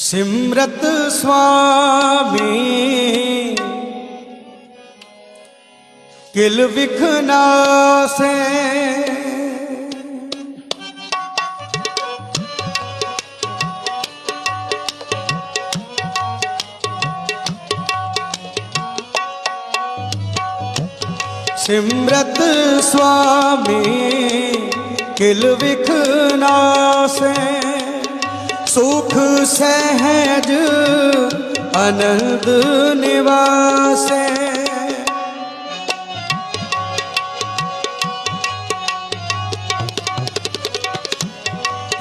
ਸਿਮਰਤ ਸੁਆਮੀ। ਕਿਲ ਵਿਖਨਾਸੇ ਸਿਮਰਤ ਸੁਆਮੀ। ਕਿਲ ਵਿਖਨਾਸੇ ਸੁਖ ਸਹਿਜ ਅਨੰਦ ਨਿਵਾਸੈ।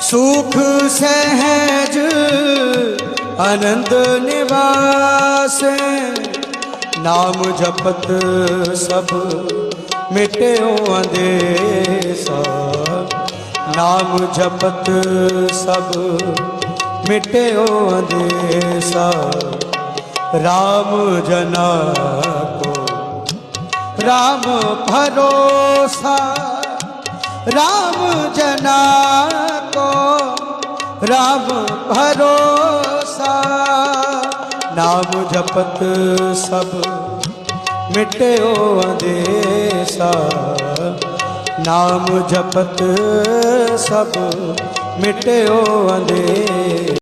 ਸੁਖ ਸਹਿਜ ਅਨੰਦ ਨਿਵਾਸੈ। ਨਾਮ ਜਪਤ ਸਭ ਮਿਟਿਓ ਅੰਦੇਸਾ। ਨਾਮ ਜਪਤ ਸਭ ਮਿਟਿਓ ਅੰਦੇਸਾ RAM ਜਨਾ ਕੋ ਰਾਮ ਭਰੋਸਾ ਰਾਮ ਜਨਾ ਕੋ ਰਾਮ ਭਰੋਸਾ ਨਾਮ ਜਪਤ ਸਭ ਮਿਟਿਓ ਅੰਦੇਸਾ ਨਾਮ ਜਪਤ ਸਭ ਮਿਟਿਓ ਅੰਦੇ